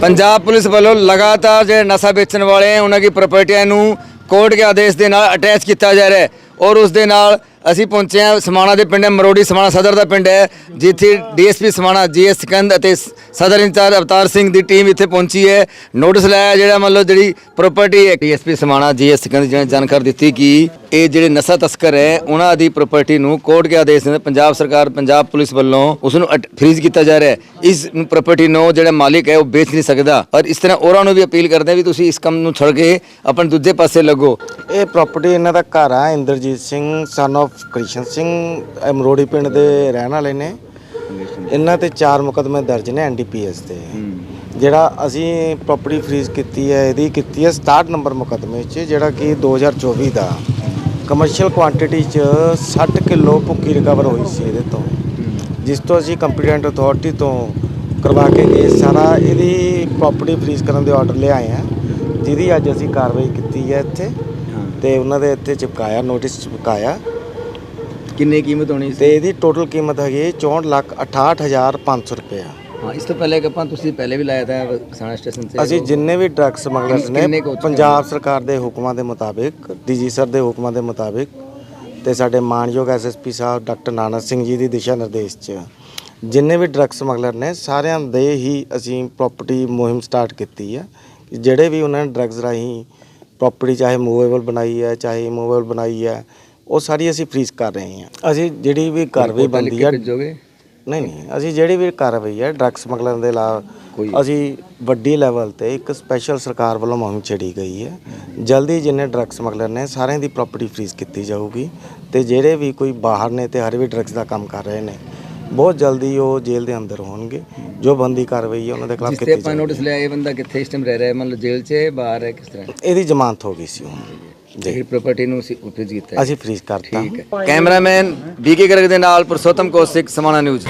Punjab police ਵੱਲੋਂ ਲਗਾਤਾਰ ਜਿਹੜੇ ਨਸ਼ਾ ਵੇਚਣ ਵਾਲੇ ਹੈ, ਉਹਨਾਂ ਦੀ ਪ੍ਰਾਪਰਟੀਆਂ ਨੂੰ ਕੋਰਟ ਦੇ ਆਦੇਸ਼ ਦੇ ਨਾਲ ਅਟੈਚ ਕੀਤਾ ਜਾ ਰਿਹਾ ਹੈ ਔਰ ਉਸ ਦੇ ਨਾਲ ਅਸੀਂ ਪਹੁੰਚੇ ਹਾਂ ਸਮਾਣਾ ਦੇ ਪਿੰਡ ਹੈ, ਮਰੋੜੀ ਸਮਾਣਾ ਸਦਰ ਦਾ ਪਿੰਡ ਹੈ, ਜਿੱਥੇ ਡੀਐਸਪੀ ਸਮਾਣਾ ਜੀਐਸ ਸਿਕੰਦ ਅਤੇ ਸਦਰ ਇੰਚਾਰਜ ਅਵਤਾਰ ਸਿੰਘ ਦੀ ਟੀਮ ਇੱਥੇ ਪਹੁੰਚੀ ਹੈ। ਨੋਟਿਸ ਲਾਇਆ ਜਿਹੜਾ ਮੰਨ ਲਓ ਜਿਹੜੀ ਪ੍ਰਾਪਰਟੀ ਹੈ, ਡੀਐਸਪੀ ਸਮਾਣਾ ਜੀਐਸ ਸਿਕੰਦ ਜੀ ਨੇ ਜਾਣਕਾਰੀ ਦਿੱਤੀ ਕਿ ਇਹ ਜਿਹੜੇ ਨਸ਼ਾ ਤਸਕਰ ਹੈ, ਉਹਨਾਂ ਦੀ ਪ੍ਰਾਪਰਟੀ ਨੂੰ ਕੋਰਟ ਦੇ ਆਦੇਸ਼ ਦੇ ਪੰਜਾਬ ਸਰਕਾਰ, ਪੰਜਾਬ ਪੁਲਿਸ ਵੱਲੋਂ ਉਸ ਨੂੰ ਫ੍ਰੀਜ਼ ਕੀਤਾ ਜਾ ਰਿਹਾ ਹੈ। ਇਸ ਪ੍ਰਾਪਰਟੀ ਨੂੰ ਜਿਹੜਾ ਮਾਲਿਕ ਹੈ, ਉਹ ਵੇਚ ਨਹੀਂ ਸਕਦਾ। ਔਰ ਇਸ ਤਰ੍ਹਾਂ ਹੋਰਾਂ ਨੂੰ ਵੀ ਅਪੀਲ ਕਰਦੇ ਵੀ ਤੁਸੀਂ ਇਸ ਕੰਮ ਨੂੰ ਛੱਡ ਕੇ ਆਪਣੇ ਦੂਜੇ ਪਾਸੇ ਲੱਗੋ। ਇਹ ਪ੍ਰਾਪਰਟੀ ਇਹਨਾਂ ਦਾ ਘਰ ਆ, ਇੰਦਰਜੀਤ ਸਿੰਘ ਸਨ of ਕ੍ਰਿਸ਼ਨ ਸਿੰਘ ਅਮਰੋੜੀ ਪਿੰਡ ਦੇ ਰਹਿਣ ਵਾਲੇ ਨੇ। ਇਹਨਾਂ ਤੇ ਚਾਰ ਮੁਕਦਮੇ ਦਰਜ ਨੇ ਐਨਡੀਪੀਐਸ ਤੇ। ਜਿਹੜਾ ਅਸੀਂ ਪ੍ਰਾਪਰਟੀ ਫ੍ਰੀਜ਼ ਕੀਤੀ ਹੈ ਇਹਦੀ ਕੀਤੀ ਹੈ 67 ਨੰਬਰ ਮੁਕਦਮੇ 'ਚ ਜਿਹੜਾ ਕਿ 2024 ਦਾ ਕਮਰਸ਼ੀਅਲ ਕੁਆਂਟੀਟੀ 'ਚ 60 ਕਿਲੋ ਭੁੱਕੀ ਰਿਕਵਰ ਹੋਈ ਸੀ ਇਹਦੇ ਤੋਂ। ਜਿਸ ਤੋਂ ਅਸੀਂ ਕੰਪੀਟੈਂਟ ਅਥਾਰਟੀ ਤੋਂ ਕਰਵਾ ਕੇ ਗਏ। ਸਾਰਾ ਇਹਦੀ ਪ੍ਰਾਪਰਟੀ ਫ੍ਰੀਜ਼ ਕਰਨ ਦੇ ਆਰਡਰ ਲਿਆਏ ਆ ਜਿਹਦੀ ਅੱਜ ਅਸੀਂ ਕਾਰਵਾਈ ਕੀਤੀ ਹੈ ਇੱਥੇ। ਤੇ ਉਹਨਾਂ ਦੇ ਇੱਥੇ ਚਿਪਕਾਇਆ ਨੋਟਿਸ ਚਿਪਕਾਇਆ। ਕਿੰਨੀ ਕੀਮਤ ਹੋਣੀ ਤੇ ਇਹਦੀ ਟੋਟਲ ਕੀਮਤ ਹੈਗੀ ਹੈ 64 ਲੱਖ 68500 ਰੁਪਏ। ਹਾਂ ਇਸ ਤੋਂ ਪਹਿਲੇ ਕਿ ਆਪਾਂ ਤੁਸੀਂ ਪਹਿਲੇ ਵੀ ਲਾਇਆ ਤਾਂ ਸਾਣਾ ਸਟੇਸ਼ਨ ਤੇ ਅਸੀਂ ਜਿੰਨੇ ਵੀ ਡਰੱਗ ਸਮਗਲਰਸ ਨੇ ਪੰਜਾਬ ਸਰਕਾਰ ਦੇ ਹੁਕਮਾਂ ਦੇ ਮੁਤਾਬਿਕ ਡੀਜੀ ਸਰ ਦੇ ਹੁਕਮਾਂ ਦੇ ਮੁਤਾਬਿਕ ਤੇ ਸਾਡੇ ਮਾਨਯੋਗ ਐਸਐਸਪੀ ਸਾਹਿਬ ਡਾਕਟਰ ਨਾਨਕ ਸਿੰਘ ਜੀ ਦੀ ਦਿਸ਼ਾ ਨਿਰਦੇਸ਼ 'ਚ ਜਿੰਨੇ ਵੀ ਡਰੱਗ ਸਮਗਲਰ ਨੇ ਸਾਰਿਆਂ ਦੇ ਹੀ ਅਸੀਂ ਪ੍ਰਾਪਰਟੀ ਮੁਹਿੰਮ ਸਟਾਰਟ ਕੀਤੀ ਹੈ ਕਿ ਜਿਹੜੇ ਵੀ ਉਹਨਾਂ ਨੇ ਡਰੱਗਸ ਰਾਹੀਂ ਪ੍ਰਾਪਰਟੀ ਚਾਹੇ ਮੂਵੇਬਲ ਬਣਾਈ ਹੈ ਚਾਹੇ ਇਮੂਵੇਬਲ ਬਣਾਈ ਹੈ ਉਹ ਸਾਰੀ ਅਸੀਂ ਫ੍ਰੀਜ਼ ਕਰ ਰਹੇ ਹਾਂ। ਅਸੀਂ ਜਿਹੜੀ ਵੀ ਕਾਰਵਾਈ ਹੈ ਭੇਜੋਗੇ? ਨਹੀਂ ਨਹੀਂ ਅਸੀਂ ਜਿਹੜੀ ਵੀ ਕਾਰਵਾਈ ਹੈ ਡਰੱਗ ਸਮਗਲਰ ਦੇ ਲਾ ਅਸੀਂ ਵੱਡੀ ਲੈਵਲ ਤੇ ਇੱਕ ਸਪੈਸ਼ਲ ਸਰਕਾਰ ਵੱਲੋਂ ਮੁਹਿੰਮ ਛੇੜੀ ਗਈ ਹੈ। ਜਲਦੀ ਜਿੰਨੇ ਡਰੱਗ ਸਮਗਲਰ ਨੇ ਸਾਰਿਆਂ ਦੀ ਪ੍ਰਾਪਰਟੀ ਫ੍ਰੀਜ਼ ਕੀਤੀ ਜਾਊਗੀ ਤੇ ਜਿਹੜੇ ਵੀ ਕੋਈ ਬਾਹਰ ਨੇ ਤੇ ਹਰ ਵੀ ਡਰੱਗਸ ਦਾ ਕੰਮ ਕਰ ਰਹੇ ਨੇ ਬਹੁਤ ਜਲਦੀ ਉਹ ਜੇਲ੍ਹ ਦੇ ਅੰਦਰ ਹੋਣਗੇ। ਜੋ ਬੰਦੀ ਕਾਰਵਾਈ ਹੈ ਉਹਨਾਂ ਦੇ ਖਿਲਾਫ ਜਿਸ ਤੇ ਕੀਤੀ ਆਪਾਂ ਨੋਟਿਸ ਲਿਆ ਇਹ ਬੰਦਾ ਕਿੱਥੇ ਇਸ ਟਾਈਮ ਰਹਿ ਰਿਹਾ ਹੈ? ਮਤਲਬ ਜੇਲ੍ਹ 'ਚ ਹੈ ਬਾਹਰ ਹੈ ਕਿਸ ਤਰ੍ਹਾਂ? ਇਹਦੀ ਜ਼ਮਾਨਤ ਹੋ ਗਈ ਸੀ ਹੁਣ। ਜੀ। ਇਹ ਪ੍ਰਾਪਰਟੀ ਨੂੰ ਅਸੀਂ ਕੀਤਾ ਹੈ। ਅਸੀਂ ਫ੍ਰੀਜ਼ ਕਰਤਾ। ਠੀਕ ਹੈ। ਕੈਮਰਾਮੈਨ ਬੀਕੇ ਗਰਗ ਦੇ ਨਾਲ ਪੁਰਸ਼ੋਤਮ ਕੌਸ਼ਿਕ ਸਮਾਣਾ ਨਿਊਜ਼